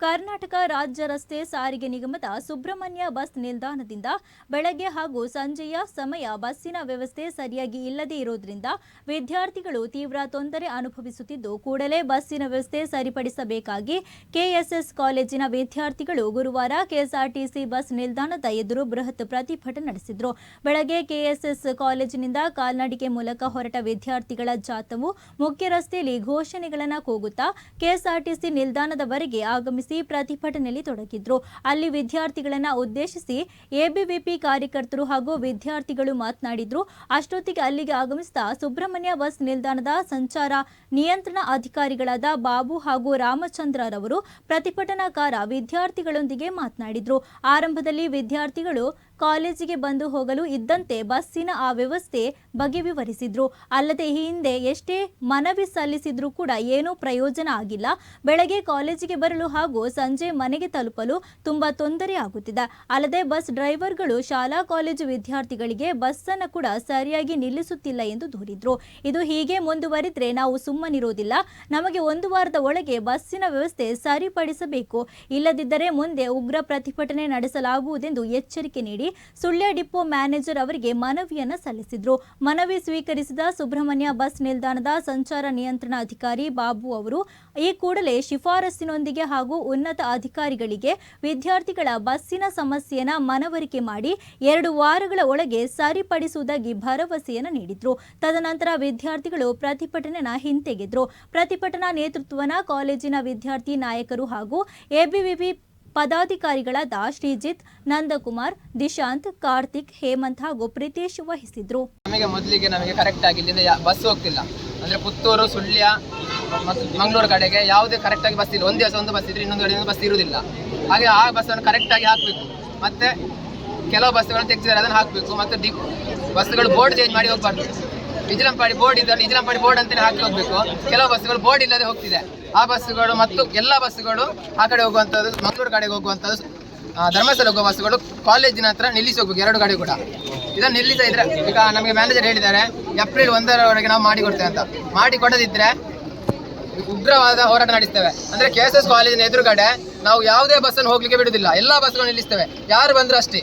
ಕರ್ನಾಟಕ ರಾಜ್ಯ ರಸ್ತೆ ಸಾರಿಗೆ ನಿಗಮದ ಸುಬ್ರಹ್ಮಣ್ಯ ಬಸ್ ನಿಲ್ದಾಣದಿಂದ ಬೆಳಗ್ಗೆ ಹಾಗೂ ಸಂಜೆಯ ಸಮಯ ಬಸ್ಸಿನ ವ್ಯವಸ್ಥೆ ಸರಿಯಾಗಿ ಇಲ್ಲದೇ ಇರುವುದರಿಂದ ವಿದ್ಯಾರ್ಥಿಗಳು ತೀವ್ರ ತೊಂದರೆ ಅನುಭವಿಸುತ್ತಿದ್ದು, ಕೂಡಲೇ ಬಸ್ಸಿನ ವ್ಯವಸ್ಥೆ ಸರಿಪಡಿಸಬೇಕಾಗಿ ಕೆಎಸ್ಎಸ್ ಕಾಲೇಜಿನ ವಿದ್ಯಾರ್ಥಿಗಳು ಗುರುವಾರ ಕೆಎಸ್ಆರ್ಟಿಸಿ ಬಸ್ ನಿಲ್ದಾಣದ ಎದುರು ಬೃಹತ್ ಪ್ರತಿಭಟನೆ ನಡೆಸಿದರು. ಬೆಳಗ್ಗೆ ಕೆಎಸ್ಎಸ್ ಕಾಲೇಜಿನಿಂದ ಕಾಲ್ನಡಿಗೆ ಮೂಲಕ ಹೊರಟ ವಿದ್ಯಾರ್ಥಿಗಳ ಜಾಥವು ಮುಖ್ಯ ರಸ್ತೆಯಲ್ಲಿ ಘೋಷಣೆಗಳನ್ನು ಕೂಗುತ್ತಾ, ಕೆಎಸ್ಆರ್ಟಿಸಿ ನಿಲ್ದಾಣದವರೆಗೆ ಆಗಮಿಸಿ ಪ್ರತಿಭಟನೆಯಲ್ಲಿ ತೊಡಗಿದ್ರು. ಅಲ್ಲಿ ವಿದ್ಯಾರ್ಥಿಗಳನ್ನ ಉದ್ದೇಶಿಸಿ ಎಬಿವಿಪಿ ಕಾರ್ಯಕರ್ತರು ಹಾಗೂ ವಿದ್ಯಾರ್ಥಿಗಳು ಮಾತನಾಡಿದ್ರು. ಅಷ್ಟೊತ್ತಿಗೆ ಅಲ್ಲಿಗೆ ಆಗಮಿಸಿದ ಸುಬ್ರಹ್ಮಣ್ಯ ಬಸ್ ನಿಲ್ದಾಣದ ಸಂಚಾರ ನಿಯಂತ್ರಣ ಅಧಿಕಾರಿಗಳಾದ ಬಾಬು ಹಾಗೂ ರಾಮಚಂದ್ರರವರು ಪ್ರತಿಭಟನಾಕಾರ ವಿದ್ಯಾರ್ಥಿಗಳೊಂದಿಗೆ ಮಾತನಾಡಿದ್ರು. ಆರಂಭದಲ್ಲಿ ವಿದ್ಯಾರ್ಥಿಗಳು ಕಾಲೇಜಿಗೆ ಬಂದು ಹೋಗಲು ಇದ್ದಂತೆ ಬಸ್ಸಿನ ಆ ವ್ಯವಸ್ಥೆ ಬಗ್ಗೆ ವಿವರಿಸಿದ್ರು ಅಲ್ಲದೆ ಈ ಹಿಂದೆ ಎಷ್ಟೇ ಮನವಿ ಸಲ್ಲಿಸಿದ್ರೂ ಕೂಡ ಏನೂ ಪ್ರಯೋಜನ ಆಗಿಲ್ಲ. ಬೆಳಗ್ಗೆ ಕಾಲೇಜಿಗೆ ಬರಲು ಹಾಗೂ ಸಂಜೆ ಮನೆಗೆ ತಲುಪಲು ತುಂಬಾ ತೊಂದರೆ ಆಗುತ್ತಿದೆ. ಅಲ್ಲದೆ ಬಸ್ ಡ್ರೈವರ್ಗಳು ಶಾಲಾ ಕಾಲೇಜು ವಿದ್ಯಾರ್ಥಿಗಳಿಗೆ ಬಸ್ಸನ್ನು ಕೂಡ ಸರಿಯಾಗಿ ನಿಲ್ಲಿಸುತ್ತಿಲ್ಲ ಎಂದು ದೂರಿದ್ರು. ಇದು ಹೀಗೆ ಮುಂದುವರಿದ್ರೆ ನಾವು ಸುಮ್ಮನಿರೋದಿಲ್ಲ. ನಮಗೆ ಒಂದು ವಾರದ ಒಳಗೆ ಬಸ್ಸಿನ ವ್ಯವಸ್ಥೆ ಸರಿಪಡಿಸಬೇಕು. ಇಲ್ಲದಿದ್ದರೆ ಮುಂದೆ ಉಗ್ರ ಪ್ರತಿಭಟನೆ ನಡೆಸಲಾಗುವುದೆಂದು ಎಚ್ಚರಿಕೆ ನೀಡಿ ಸುಳ್ಯ ಡಿಪೋ ಮ್ಯಾನೇಜರ್ ಅವರಿಗೆ ಮನವಿಯನ್ನ ಸಲ್ಲಿಸಿದ್ರು. ಮನವಿ ಸ್ವೀಕರಿಸಿದ ಸುಬ್ರಹ್ಮಣ್ಯ ಬಸ್ ನಿಲ್ದಾಣದ ಸಂಚಾರ ನಿಯಂತ್ರಣ ಅಧಿಕಾರಿ ಬಾಬು ಅವರು ಈ ಕೂಡಲೇ ಶಿಫಾರಸ್ಸಿನೊಂದಿಗೆ ಹಾಗೂ ಉನ್ನತ ಅಧಿಕಾರಿಗಳಿಗೆ ವಿದ್ಯಾರ್ಥಿಗಳ ಬಸ್ಸಿನ ಸಮಸ್ಯೆಯನ್ನ ಮನವರಿಕೆ ಮಾಡಿ ಎರಡು ವಾರಗಳ ಒಳಗೆ ಸರಿಪಡಿಸುವುದಾಗಿ ಭರವಸೆಯನ್ನು ನೀಡಿದ್ರು. ತದನಂತರ ವಿದ್ಯಾರ್ಥಿಗಳು ಪ್ರತಿಭಟನೆನ ಹಿಂತೆಗೆದ್ರು. ಪ್ರತಿಭಟನಾ ನೇತೃತ್ವನ ಕಾಲೇಜಿನ ವಿದ್ಯಾರ್ಥಿ ನಾಯಕರು ಹಾಗೂ ಎಬಿವಿಪಿ ಪದಾಧಿಕಾರಿಗಳಾದ ಶ್ರೀಜಿತ್, ನಂದಕುಮಾರ್, ದಿಶಾಂತ್, ಕಾರ್ತಿಕ್, ಹೇಮಂತ್ ಹಾಗೂ ಪ್ರಿತೇಶ್ ವಹಿಸಿದ್ರು. ನಮಗೆ ಮೊದಲಿಗೆ ನಮಗೆ ಕರೆಕ್ಟ್ ಆಗಿ ಇಲ್ಲಿಂದ ಬಸ್ ಹೋಗ್ತಿಲ್ಲ. ಅಂದ್ರೆ ಪುತ್ತೂರು, ಸುಳ್ಯ ಮಂಗಳೂರು ಕಡೆಗೆ ಯಾವುದೇ ಕರೆಕ್ಟಾಗಿ ಬಸ್ ಇಲ್ಲ. ಒಂದು ದಿವಸ ಒಂದು ಬಸ್ ಇದ್ರೆ ಇನ್ನೊಂದು ಕಡೆಯಿಂದ ಬಸ್ ಇರುವುದಿಲ್ಲ. ಹಾಗೆ ಆ ಬಸ್ಸನ್ನು ಕರೆಕ್ಟಾಗಿ ಹಾಕಬೇಕು. ಮತ್ತೆ ಕೆಲವು ಬಸ್ಗಳನ್ನು ತೆಗೆದಿದ್ದಾರೆ, ಅದನ್ನು ಹಾಕಬೇಕು. ಮತ್ತೆ ಬಸ್ಗಳು ಬೋರ್ಡ್ ಚೇಂಜ್ ಮಾಡಿ ಹೋಗಬಾರ್ದು. ವಿಜಿಲಂಪಾಡಿ ಬೋರ್ಡ್ ಇದ್ದರೆ ವಿಜಿಲಂಪಾಡಿ ಬೋರ್ಡ್ ಅಂತಲೇ ಹಾಕಿ ಹೋಗ್ಬೇಕು. ಕೆಲವು ಬಸ್ಸುಗಳು ಬೋರ್ಡ್ ಇಲ್ಲದೆ ಹೋಗ್ತಿದೆ. ಆ ಬಸ್ಸುಗಳು ಮತ್ತು ಎಲ್ಲ ಬಸ್ಸುಗಳು ಆ ಕಡೆ ಹೋಗುವಂಥದ್ದು ಮಂಗಳೂರು ಕಡೆಗೆ ಹೋಗುವಂಥದ್ದು ಧರ್ಮಸ್ಥಳ ಹೋಗುವ ಬಸ್ಸುಗಳು ಕಾಲೇಜಿನ ಹತ್ರ ನಿಲ್ಲಿಸಿ ಹೋಗ್ಬೇಕು, ಎರಡು ಕಡೆ ಕೂಡ. ಇದನ್ನು ನಿಲ್ಲಿಸ್ತಾ ಇದ್ರೆ, ಈಗ ನಮಗೆ ಮ್ಯಾನೇಜರ್ ಹೇಳಿದ್ದಾರೆ ಏಪ್ರಿಲ್ ಒಂದರವರೆಗೆ ನಾವು ಮಾಡಿಕೊಡ್ತೇವೆ ಅಂತ. ಮಾಡಿ ಕೊಡದಿದ್ರೆ ಉಗ್ರವಾದ ಹೋರಾಟ ನಡೆಸ್ತೇವೆ. ಅಂದ್ರೆ ಕೆ ಎಸ್ ಎಸ್ ಕಾಲೇಜಿನ ಎದುರುಗಡೆ ನಾವು ಯಾವುದೇ ಬಸ್ಸನ್ನು ಹೋಗ್ಲಿಕ್ಕೆ ಬಿಡುದಿಲ್ಲ ಎಲ್ಲಾ ಬಸ್ಗಳನ್ನು ನಿಲ್ಲಿಸ್ತೇವೆ. ಯಾರು ಬಂದ್ರು ಅಷ್ಟೇ.